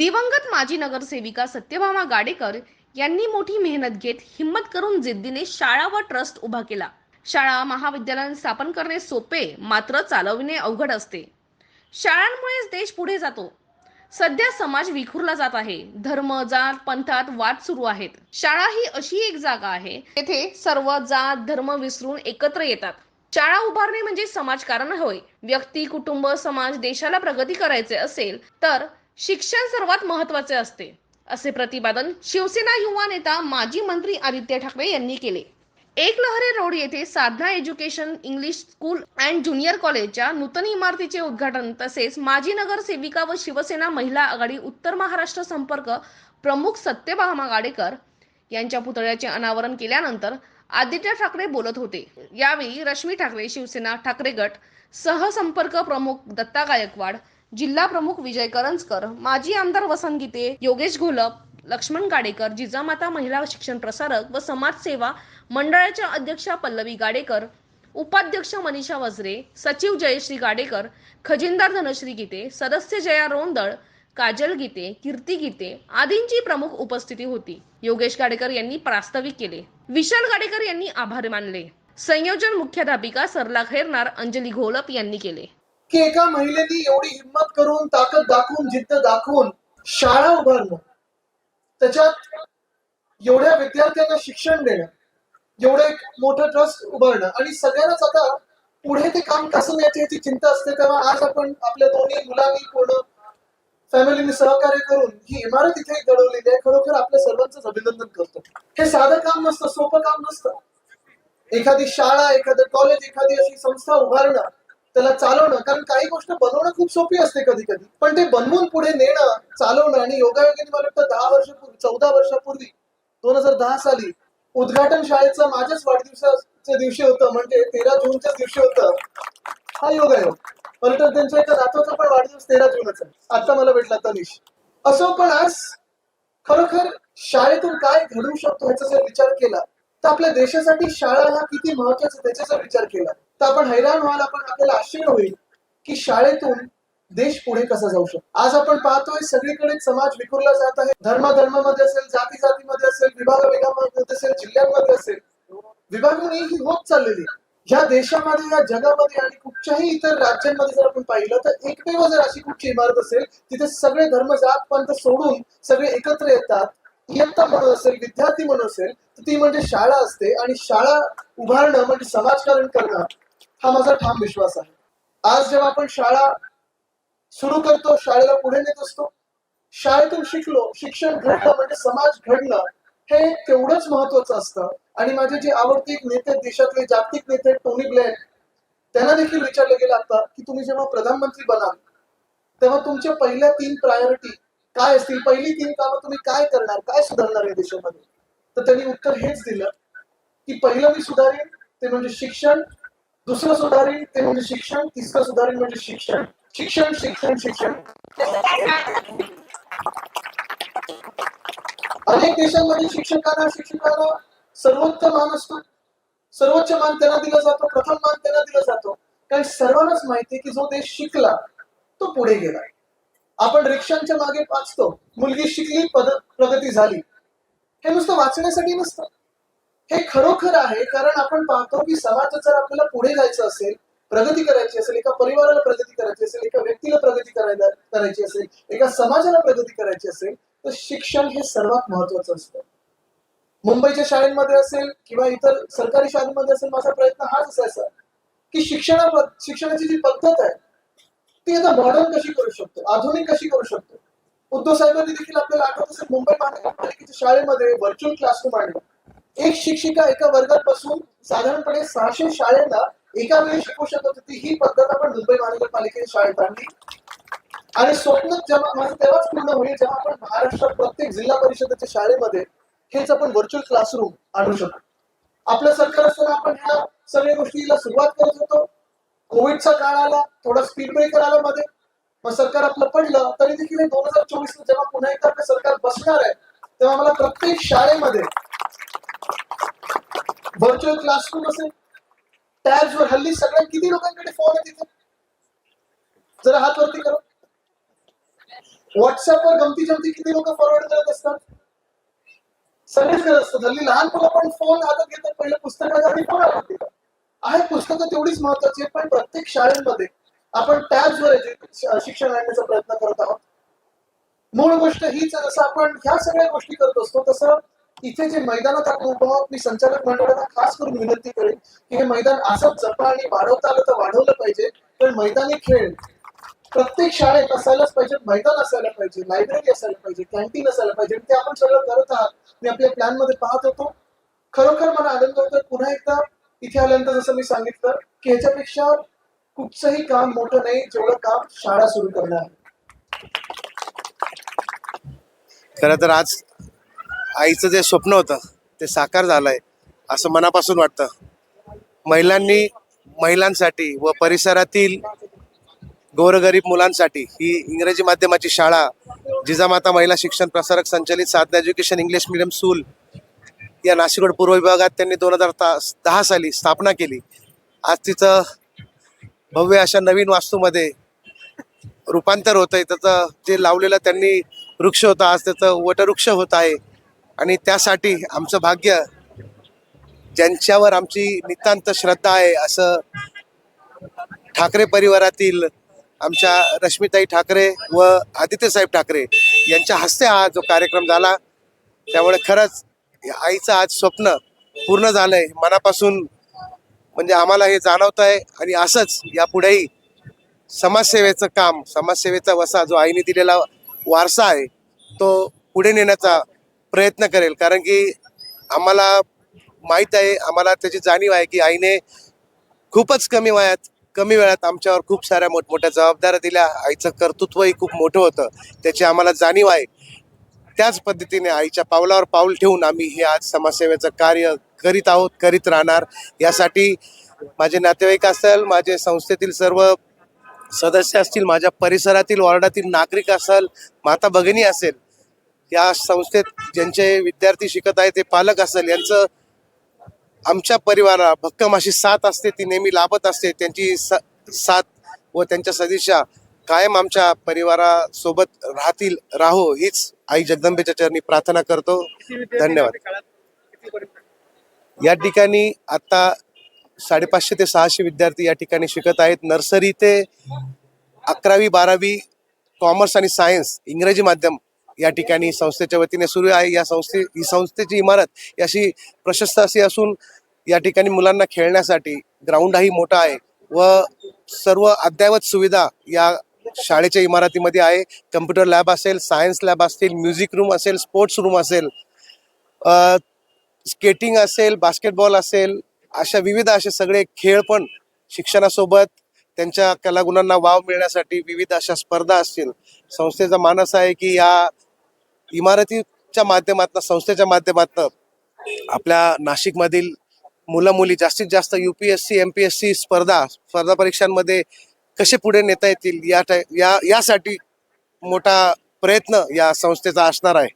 दिवंगत माजी नगरसेविका सत्यभामा गाडेकर यांनी मोठी मेहनत घेत हिंमत करून जिद्दीने शाळा व ट्रस्ट उभा केला. शाळा महाविद्यालय स्थापन करणे सोपे मात्र चालविणे अवघड असते. शाळांमुळेच देश पुढे जातो. सध्या समाज विखुरला जात आहे. धर्म जात पंथात वाद सुरू आहेत. शाळा ही अशी एक जागा आहे तेथे सर्व जात धर्म विसरून एकत्र येतात. शाळा उभारणे म्हणजे समाजकारण होय. व्यक्ती कुटुंब समाज देशाला प्रगती करायचे असेल तर शिक्षण सर्वात महत्त्वाचे असते असे प्रतिपादन शिवसेना युवा नेता माजी मंत्री आदित्य ठाकरे यांनी केले. एक लहरे रोड येथे Sadhana education English school and junior कॉलेजच्या नूतन इमारतीचे उद्घाटन तसेच माजी नगरसेविका व शिवसेना महिला आघाडी उत्तर महाराष्ट्र संपर्क प्रमुख सत्यभामा गाडेकर यांच्या पुतळ्याचे अनावरण केल्यानंतर आदित्य ठाकरे बोलत होते. यावेळी रश्मी ठाकरे शिवसेना ठाकरे गट सहसंपर्क प्रमुख दत्ता गायकवाड जिल्हा प्रमुख विजय करंजकर माजी आमदार वसंत गीते योगेश घोलप लक्ष्मण गाडेकर जिजामाता महिला शिक्षण प्रसारक व समाजसेवा मंडळाच्या अध्यक्षा पल्लवी गाडेकर उपाध्यक्ष मनीषा वजरे सचिव जयश्री गाडेकर खजिनदार धनश्री गीते सदस्य जया रोंदळ काजल गीते कीर्ती गीते आदींची प्रमुख उपस्थिती होती. योगेश गाडेकर यांनी प्रास्ताविक केले. विशाल गाडेकर यांनी आभार मानले. संयोजन मुख्याध्यापिका सरला खैरनार अंजली घोलप यांनी केले. की एका महिलेने एवढी हिंमत करून ताकद दाखवून जिद्द दाखवून शाळा उभारणं त्याच्यात एवढ्या विद्यार्थ्यांना शिक्षण देणं एवढं एक मोठं ट्रस्ट उभारणं आणि सगळ्यांनाच आता पुढे ते काम कसं न्यायची याची चिंता असते. तेव्हा आज आपण आपल्या दोन्ही मुलांनी पूर्ण फॅमिलीने सहकार्य करून ही इमारत इथे घडवलेली आहे. खरोखर आपल्या सर्वांचं अभिनंदन करतो. हे साधं काम नसतं सोपं काम नसतं. एखादी शाळा एखादं कॉलेज एखादी अशी संस्था उभारणं त्याला चालवणं कारण काही गोष्ट बनवणं खूप सोपी असते कधी कधी पण ते बनवून पुढे नेणं चालवणं आणि योगायोगाने मला वाटतं दहा वर्षापूर्वी चौदा वर्षापूर्वी दोन हजार दहा साली उद्घाटन शाळेचं माझ्याच वाढदिवसाच्या दिवशी होतं म्हणजे तेरा जूनच्या दिवशी होतं. हा योगायोग. परत त्यांच्या एका नातवाचा पण वाढदिवस तेरा जूनच आहे. आता मला भेटला तनिष. असो पण आज खरोखर शाळेतून काय घडू शकतो ह्याचा जर विचार केला तर आपल्या देशासाठी शाळा हा किती महत्त्वाचा त्याचा जर विचार केला तर आपण हैराण व्हाल आपण आपल्याला आश्चर्य होईल की शाळेतून देश पुढे कसा जाऊ शकतो. आज आपण पाहतोय सगळीकडे समाज विखुरला जात आहे. धर्म धर्मामध्ये असेल जाती जातीमध्ये असेल विभाग विभागामध्ये असेल जिल्ह्यांमध्ये असेल. विभागणी ही होत चाललेली ह्या देशामध्ये या जगामध्ये आणि कुठच्याही इतर राज्यांमध्ये जर आपण पाहिलं तर एकमेव जर अशी कुठची इमारत असेल तिथे सगळे धर्म जात पंत सोडून सगळे एकत्र येतात. इयत्ता म्हणून असेल विद्यार्थी म्हणून असेल तर ती म्हणजे शाळा असते आणि शाळा उभारणं म्हणजे समाजकारण करणं. हा माझा ठाम विश्वास आहे. आज जेव्हा आपण शाळा सुरू करतो शाळेला पुढे नेत असतो शाळेतून शिकलो शिक्षण घडणं म्हणजे समाज घडणं हे तेवढंच महत्वाचं असतं. आणि माझे जे आवडते नेते देशातले जागतिक नेते टोनी ब्लेन त्यांना देखील विचारलं गेलं आता की तुम्ही जेव्हा प्रधानमंत्री बनाल तेव्हा तुमच्या पहिल्या तीन प्रायोरिटी काय असतील? पहिली तीन कामं तुम्ही काय करणार? काय सुधारणार या देशामध्ये? तर त्यांनी उत्तर हेच दिलं की पहिलं मी सुधारेन ते म्हणजे शिक्षण दुसरं सुधारेन ते म्हणजे शिक्षण तिसरं सुधारेन म्हणजे शिक्षण. शिक्षण शिक्षण शिक्षण. अनेक देशांमध्ये शिक्षकांना शिक्षकांना सर्वोच्च मान असतो. सर्वोच्च मान त्यांना दिला जातो प्रथम मान त्यांना दिला जातो. कारण सर्वांनाच माहिती की जो देश शिकला तो पुढे गेला. आपण रिक्षांच्या मागे वाचतो मुलगी शिकली पद प्रगती झाली. हे नुसतं वाचण्यासाठी नसतं. हे खरोखर आहे कारण आपण पाहतो की समाजात जर आपल्याला पुढे जायचं असेल प्रगती करायची असेल एका परिवाराला प्रगती करायची असेल एका व्यक्तीला प्रगती करायला करायची असेल एका समाजाला प्रगती करायची असेल तर शिक्षण हे सर्वात महत्वाचं असतं. मुंबईच्या शाळेमध्ये असेल किंवा इतर सरकारी शाळांमध्ये असेल माझा प्रयत्न हाच असायचा की शिक्षणा शिक्षणाची जी पद्धत आहे ती आता मॉडर्न कशी करू शकतो? आधुनिक कशी करू शकतो? उद्धव साहेबांनी देखील आपल्याला आठवत असेल मुंबई महानगरपालिकेच्या शाळेमध्ये व्हर्च्युअल क्लासरूम आणलं एक शिक्षिका एका वर्गात बसून साधारणपणे सहाशे शाळेला एका वेळी शिकवू शकत होती. ही पद्धत आपण मुंबई महानगरपालिकेने शाळेत आणली. आणि स्वप्न जेव्हा माझं तेव्हाच पूर्ण होईल जेव्हा आपण महाराष्ट्रात प्रत्येक जिल्हा परिषदेच्या शाळेमध्ये हेच आपण व्हर्च्युअल क्लासरूम आणू शकतो. आपलं सरकार असताना आपण ह्या सगळ्या गोष्टीला सुरुवात करत होतो. कोविडचा काळ आला थोडा स्पीड ब्रेकर आला मध्ये. मग सरकार आपलं पडलं तरी देखील दोन हजार चोवीस जेव्हा पुन्हा एकदा आपलं सरकार बसणार आहे तेव्हा मला प्रत्येक शाळेमध्ये व्हर्च्युअल क्लासरूम असेल. टॅब्स वर हल्ली सगळ्या किती लोकांकडे फोन आहे तिथे? जरा हात वरती करा. व्हॉट्सअपवर गमती जमती किती लोक फॉरवर्ड करत असतात? सगळेच करत असतात. हल्ली लहान मुलं पण फोन हातात घेतात. पहिले पुस्तकाच्या आधी फोन हातात आहे पुस्तकं तेवढीच महत्वाची आहेत पण प्रत्येक शाळेमध्ये आपण टॅब्सवर शिक्षण आणण्याचा प्रयत्न करत आहोत. मूळ गोष्ट हीच जसं आपण ह्या सगळ्या गोष्टी करत असतो तसं इथे जे मैदानात आपण मी संचालक मंडळाला खास करून विनंती करेन की हे मैदान असंच जपा आणि वाढवता आलं तर वाढवलं पाहिजे. पण मैदानी खेळ प्रत्येक शाळेत असायलाच पाहिजे मैदान असायला पाहिजे लायब्ररी असायला पाहिजे कॅन्टीन असायला पाहिजे. ते आपण सगळं करत आहात. मी आपल्या प्लॅनमध्ये पाहत होतो. खरोखर मला आनंद होतो. पुन्हा एकदा इथे आल्यानंतर जसं मी सांगितलं की ह्याच्यापेक्षा कुठचंही काम मोठं नाही जेवढं काम शाळा सुरू करणं आहे खरं तर आज आईचं जे स्वप्न होतं ते साकार झालंय असं मनापासून वाटतं. महिलांनी महिलांसाठी व परिसरातील गोरगरीब मुलांसाठी ही इंग्रजी माध्यमाची शाळा जिजामाता महिला शिक्षण प्रसारक संचलित Sadhana education English medium school या नाशिकड पूर्व विभागात त्यांनी दोन हजार दहा साली स्थापना केली. आज तिचं भव्य अशा नवीन वास्तूमध्ये रूपांतर होत आहे त्याचं जे लावलेलं त्यांनी वृक्ष होता आज त्याचं वटवृक्ष होत आहे. आणि त्यासाठी आमचं भाग्य ज्यांच्यावर आमची नितांत श्रद्धा आहे असं ठाकरे परिवारातील आमच्या रश्मिताई ठाकरे व आदित्यसाहेब ठाकरे यांच्या हस्ते हा जो कार्यक्रम झाला त्यामुळे खरंच आईचं आज स्वप्न पूर्ण झालंय. मनापासून म्हणजे आम्हाला हे जाणवत आहे आणि असंच यापुढेही समाजसेवेचं काम समाजसेवेचा वसा जो आईने दिलेला वारसा आहे तो पुढे नेण्याचा प्रयत्न करेल. कारण की आम्हाला माहीत आहे आम्हाला त्याची जाणीव आहे की आईने खूपच कमी वयात कमी वेळात आमच्यावर खूप साऱ्या मोठमोठ्या जबाबदाऱ्या दिल्या. आईचं कर्तृत्वही खूप मोठं होतं. त्याची आम्हाला जाणीव आहे. त्याच पद्धतीने आईच्या पावलावर पाऊल ठेवून आम्ही हे आज समाजसेवेचं कार्य करीत आहोत करीत राहणार. यासाठी माझे नातेवाईक असेल माझे संस्थेतील सर्व सदस्य असतील माझ्या परिसरातील वॉर्डातील नागरिक असेल माता भगिनी असेल या संस्थेत ज्यांचे विद्यार्थी शिकत आहेत ते पालक असेल यांचं आमच्या परिवारा भक्कम अशी साथ असते ती नेहमी लाभत असते त्यांची स- साथ व त्यांच्या सदिच्छा कायम आमच्या परिवारासोबत राहतील राहो हीच आई जगदंबेच्या चरणी प्रार्थना करतो. धन्यवाद. या ठिकाणी आता साडेपाचशे ते सहाशे विद्यार्थी या ठिकाणी शिकत आहेत. नर्सरी ते अकरावी बारावी कॉमर्स आणि सायन्स इंग्रजी माध्यम या ठिकाणी संस्थेच्या वतीने सुरू आहे. या संस्थे ही संस्थेची इमारत याशी अशी प्रशस्त अशी असून या ठिकाणी मुलांना खेळण्यासाठी ग्राउंडही मोठा आहे व सर्व अद्ययावत सुविधा या शाळेच्या इमारतीमध्ये आहे. कम्प्युटर लॅब असेल सायन्स लॅब असतील म्युझिक रूम असेल स्पोर्ट्स रूम असेल स्केटिंग असेल बास्केटबॉल असेल अशा विविध असे सगळे खेळ पण शिक्षणासोबत त्यांच्या कलागुणांना वाव मिळण्यासाठी विविध अशा स्पर्धा असतील. संस्थेचा मानस आहे की या इमारतीच्या माध्यमातून संस्थेच्या माध्यमातून आपल्या नाशिकमधील मुलं मुली जास्तीत जास्त U P S C M P S C स्पर्धा स्पर्धा परीक्षांमध्ये कसे पुढे नेता येतील या टाय- या यासाठी मोठा प्रयत्न या संस्थेचा असणार आहे.